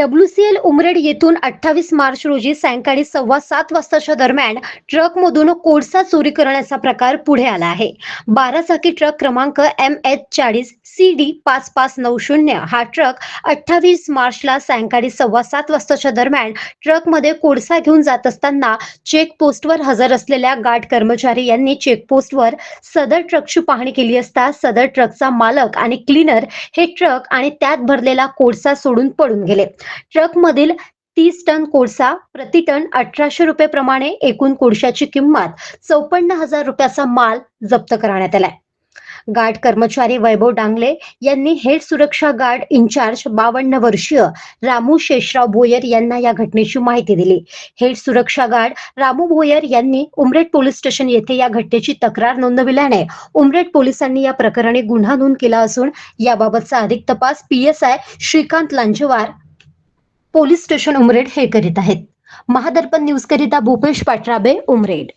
WCL Umred येथून अठ्ठावीस मार्च रोजी सायंकाळी सव्वा सात वाजताच्या दरम्यान ट्रकमधून कोळसा चोरी करण्याचा प्रकार पुढे आला आहे. बारा चाकी ट्रक क्रमांक एम एच चाळीस सी डी पाच पाच नऊ शून्य हा ट्रक अठ्ठावीस मार्चला सायंकाळी सव्वा सात वाजताच्या दरम्यान ट्रकमध्ये कोळसा घेऊन जात असताना चेकपोस्टवर हजर असलेल्या गार्ड कर्मचारी यांनी चेकपोस्टवर सदर ट्रकची पाहणी केली असता सदर ट्रकचा मालक आणि क्लीनर हे ट्रक आणि त्यात भरलेला कोळसा सोडून पडून गेले. ट्रकमधील तीस टन कोळसा प्रति टन अठराशे रुपये प्रमाणे एकूण कोळशाची किंमत चौपन्न हजार रुपयाचा माल जप्त करण्यात आलाय. गार्ड कर्मचारी वैभव डांगले यांनी हेड सुरक्षा गार्ड इन्चार्ज बावन्न वर्षीय रामू शेषराव भोयर यांना या घटनेची माहिती दिली. हेड सुरक्षा गार्ड रामू भोयर यांनी उमरेड पोलीस स्टेशन येथे या घटनेची तक्रार नोंदविल्याने उमरेड पोलिसांनी या प्रकरणी गुन्हा नोंद केला असून याबाबतचा अधिक तपास P S I Shrikant Lanjewar police station Umred हे करीत आहेत. महादर्पण न्यूज करिता भूपेश पाटराबे उमरेड.